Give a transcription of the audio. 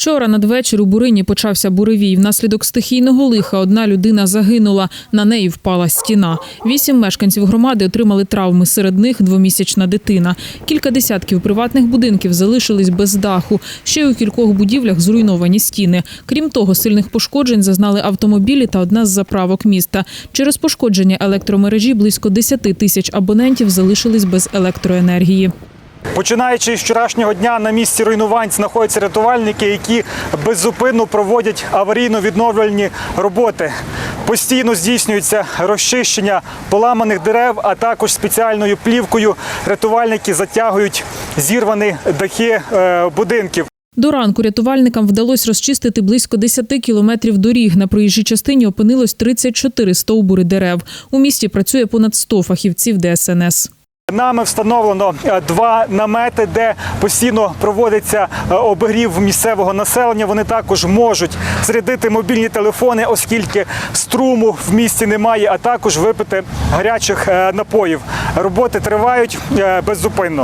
Вчора надвечір у Бурині почався буревій. Внаслідок стихійного лиха одна людина загинула. На неї впала стіна. Вісім мешканців громади отримали травми. Серед них двомісячна дитина. Кілька десятків приватних будинків залишились без даху. Ще у кількох будівлях зруйновані стіни. Крім того, сильних пошкоджень зазнали автомобілі та одна з заправок міста. Через пошкодження електромережі близько 10 тисяч абонентів залишились без електроенергії. Починаючи з вчорашнього дня на місці руйнувань знаходяться рятувальники, які беззупинно проводять аварійно-відновлювальні роботи. Постійно здійснюється розчищення поламаних дерев, а також спеціальною плівкою рятувальники затягують зірвані дахи е, будинків. До ранку рятувальникам вдалося розчистити близько 10 кілометрів доріг. На проїжджій частині опинилось 34 стовбури дерев. У місті працює понад 100 фахівців ДСНС. Нами встановлено е, два намети, де постійно проводиться е, обігрів місцевого населення. Вони також можуть зарядити мобільні телефони, оскільки струму в місті немає, а також випити гарячих е, напоїв. Роботи тривають беззупинно.